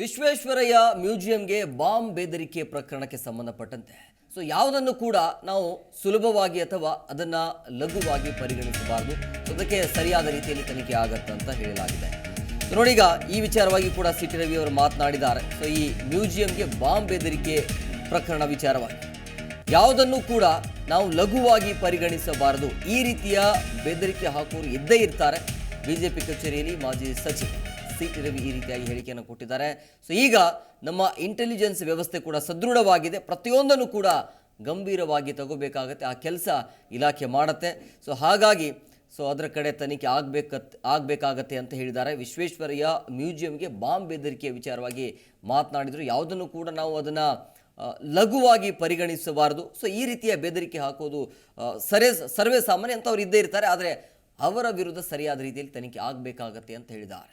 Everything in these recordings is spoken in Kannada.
ವಿಶ್ವೇಶ್ವರಯ್ಯ ಮ್ಯೂಸಿಯಂಗೆ ಬಾಂಬ್ ಬೆದರಿಕೆ ಪ್ರಕರಣಕ್ಕೆ ಸಂಬಂಧಪಟ್ಟಂತೆ. ಸೊ ಯಾವುದನ್ನು ಕೂಡ ನಾವು ಸುಲಭವಾಗಿ ಅಥವಾ ಅದನ್ನು ಲಘುವಾಗಿ ಪರಿಗಣಿಸಬಾರದು. ಅದಕ್ಕೆ ಸರಿಯಾದ ರೀತಿಯಲ್ಲಿ ತನಿಖೆ ಆಗತ್ತೆ ಅಂತ ಹೇಳಲಾಗಿದೆ. ನೋಡೀಗ ಈ ವಿಚಾರವಾಗಿ ಕೂಡ ಸಿಟಿ ರವಿ ಅವರು ಮಾತನಾಡಿದ್ದಾರೆ. ಸೊ ಈ ಮ್ಯೂಸಿಯಂಗೆ ಬಾಂಬ್ ಬೆದರಿಕೆ ಪ್ರಕರಣ ವಿಚಾರವಾಗಿ. ಯಾವುದನ್ನು ಕೂಡ ನಾವು ಲಘುವಾಗಿ ಪರಿಗಣಿಸಬಾರದು. ಈ ರೀತಿಯ ಬೆದರಿಕೆ ಹಾಕುವವರು ಇದ್ದೇ ಇರ್ತಾರೆ. ಬಿಜೆಪಿ ಕಚೇರಿಯಲ್ಲಿ ಮಾಜಿ ಸಚಿವ. ಸಿ ಟಿ ರವಿ ಈ ರೀತಿಯಾಗಿ ಹೇಳಿಕೆಯನ್ನು ಕೊಟ್ಟಿದ್ದಾರೆ. ಸೊ ಈಗ ನಮ್ಮ ಇಂಟೆಲಿಜೆನ್ಸ್ ವ್ಯವಸ್ಥೆ ಕೂಡ ಸದೃಢವಾಗಿದೆ. ಪ್ರತಿಯೊಂದನ್ನು ಕೂಡ ಗಂಭೀರವಾಗಿ ತಗೋಬೇಕಾಗತ್ತೆ. ಆ ಕೆಲಸ ಇಲಾಖೆ ಮಾಡುತ್ತೆ. ಸೊ ಹಾಗಾಗಿ ಸೊ ಅದರ ಕಡೆ ತನಿಖೆ ಆಗಬೇಕ ಆಗಬೇಕಾಗತ್ತೆ ಅಂತ ಹೇಳಿದ್ದಾರೆ. ವಿಶ್ವೇಶ್ವರಯ್ಯ ಮ್ಯೂಸಿಯಂಗೆ ಬಾಂಬ್ ಬೆದರಿಕೆಯ ವಿಚಾರವಾಗಿ ಮಾತನಾಡಿದರು. ಯಾವುದನ್ನು ಕೂಡ ನಾವು ಅದನ್ನು ಲಘುವಾಗಿ ಪರಿಗಣಿಸಬಾರದು. ಸೊ ಈ ರೀತಿಯ ಬೆದರಿಕೆ ಹಾಕೋದು ಸರೇ ಸರ್ವೇ ಸಾಮಾನ್ಯ ಅಂತವ್ರು ಇದ್ದೇ ಇರ್ತಾರೆ. ಆದರೆ ಅವರ ವಿರುದ್ಧ ಸರಿಯಾದ ರೀತಿಯಲ್ಲಿ ತನಿಖೆ ಆಗಬೇಕಾಗತ್ತೆ ಅಂತ ಹೇಳಿದ್ದಾರೆ.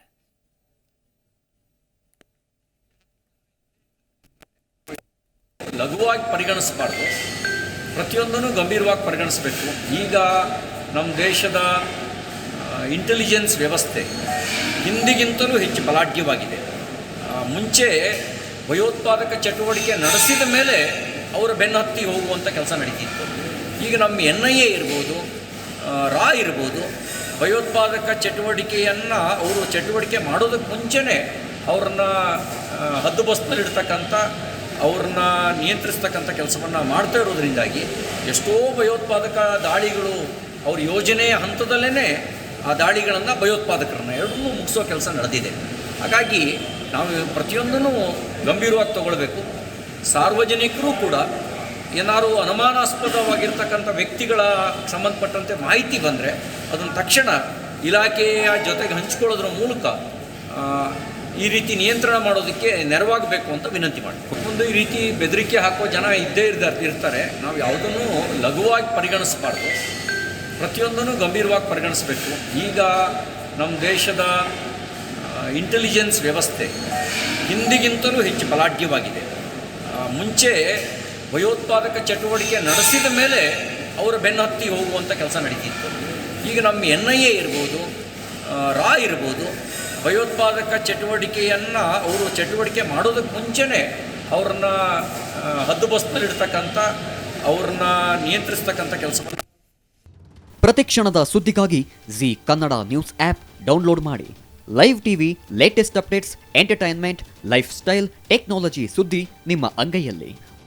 ಲಘುವಾಗಿ ಪರಿಗಣಿಸಬಾರ್ದು. ಪ್ರತಿಯೊಂದನ್ನು ಗಂಭೀರವಾಗಿ ಪರಿಗಣಿಸಬೇಕು. ಈಗ ನಮ್ಮ ದೇಶದ ಇಂಟೆಲಿಜೆನ್ಸ್ ವ್ಯವಸ್ಥೆ ಹಿಂದಿಗಿಂತಲೂ ಹೆಚ್ಚು ಬಲಾಢ್ಯವಾಗಿದೆ. ಮುಂಚೆ ಭಯೋತ್ಪಾದಕ ಚಟುವಟಿಕೆ ನಡೆಸಿದ ಮೇಲೆ ಅವರ ಬೆನ್ನತ್ತಿ ಹೋಗುವಂಥ ಕೆಲಸ ನಡೀತಿತ್ತು. ಈಗ ನಮ್ಮ ಎನ್ ಐ ಎ ಇರ್ಬೋದು ರಾ ಇರ್ಬೋದು, ಭಯೋತ್ಪಾದಕ ಚಟುವಟಿಕೆಯನ್ನು ಅವರು ಚಟುವಟಿಕೆ ಮಾಡೋದಕ್ಕೆ ಮುಂಚೆನೇ ಅವ್ರನ್ನ ಹದ್ದುಬಸ್ತಲ್ಲಿಡ್ತಕ್ಕಂಥ ಅವ್ರನ್ನ ನಿಯಂತ್ರಿಸ್ತಕ್ಕಂಥ ಕೆಲಸವನ್ನು ಮಾಡ್ತಾ ಇರೋದ್ರಿಂದಾಗಿ ಎಷ್ಟೋ ಭಯೋತ್ಪಾದಕ ದಾಳಿಗಳು ಅವ್ರ ಯೋಜನೆಯ ಹಂತದಲ್ಲೇ ಆ ದಾಳಿಗಳನ್ನು ಭಯೋತ್ಪಾದಕರನ್ನ ಎರಡನ್ನೂ ಮುಗಿಸೋ ಕೆಲಸ ನಡೆದಿದೆ. ಹಾಗಾಗಿ ನಾವು ಪ್ರತಿಯೊಂದನ್ನು ಗಂಭೀರವಾಗಿ ತಗೊಳ್ಬೇಕು. ಸಾರ್ವಜನಿಕರು ಕೂಡ ಏನಾದರೂ ಅನುಮಾನಾಸ್ಪದವಾಗಿರ್ತಕ್ಕಂಥ ವ್ಯಕ್ತಿಗಳ ಸಂಬಂಧಪಟ್ಟಂತೆ ಮಾಹಿತಿ ಬಂದರೆ ಅದನ್ನು ತಕ್ಷಣ ಇಲಾಖೆಯ ಜೊತೆಗೆ ಹಂಚ್ಕೊಳ್ಳೋದ್ರ ಮೂಲಕ ಈ ರೀತಿ ನಿಯಂತ್ರಣ ಮಾಡೋದಕ್ಕೆ ನೆರವಾಗಬೇಕು ಅಂತ ವಿನಂತಿ ಮಾಡ್ತೀವಿ ಒಂದು ಈ ರೀತಿ ಬೆದರಿಕೆ ಹಾಕೋ ಜನ ಇದ್ದೇ ಇರ್ದ, ಇರ್ತಾರೆ. ನಾವು ಯಾವುದನ್ನು ಲಘುವಾಗಿ ಪರಿಗಣಿಸಬಾರ್ದು. ಪ್ರತಿಯೊಂದನ್ನು ಗಂಭೀರವಾಗಿ ಪರಿಗಣಿಸಬೇಕು. ಈಗ ನಮ್ಮ ದೇಶದ ಇಂಟೆಲಿಜೆನ್ಸ್ ವ್ಯವಸ್ಥೆ ಹಿಂದಿಗಿಂತಲೂ ಹೆಚ್ಚು ಬಲಾಢ್ಯವಾಗಿದೆ. ಮುಂಚೆ ಭಯೋತ್ಪಾದಕ ಚಟುವಟಿಕೆ ನಡೆಸಿದ ಮೇಲೆ ಅವರ ಬೆನ್ನತ್ತಿ ಹೋಗುವಂಥ ಕೆಲಸ ನಡೀತಿತ್ತು. ಈಗ ನಮ್ಮ ಎನ್ ಐ ಎ ಇರ್ಬೋದು ರಾ ಇರ್ಬೋದು ಭಯೋತ್ಪಾದಕ ಚಟುವಟಿಕೆಯನ್ನು ಅವರು ಚಟುವಟಿಕೆ ಮಾಡೋದಕ್ಕೆ ಮುಂಚೆನೇ ಅವ್ರನ್ನ ಹದ್ದುಬಸ್ತಲ್ಲಿಡ್ತಕ್ಕಂಥ ಅವ್ರನ್ನ ನಿಯಂತ್ರಿಸ್ತಕ್ಕಂಥ ಕೆಲಸ ಪ್ರತಿಕ್ಷಣದ ಸುದ್ದಿಗಾಗಿ Zee Kannada news app download ಮಾಡಿ. Live TV latest updates entertainment lifestyle technology ಸುದ್ದಿ ನಿಮ್ಮ ಅಂಗೈಯಲ್ಲಿ.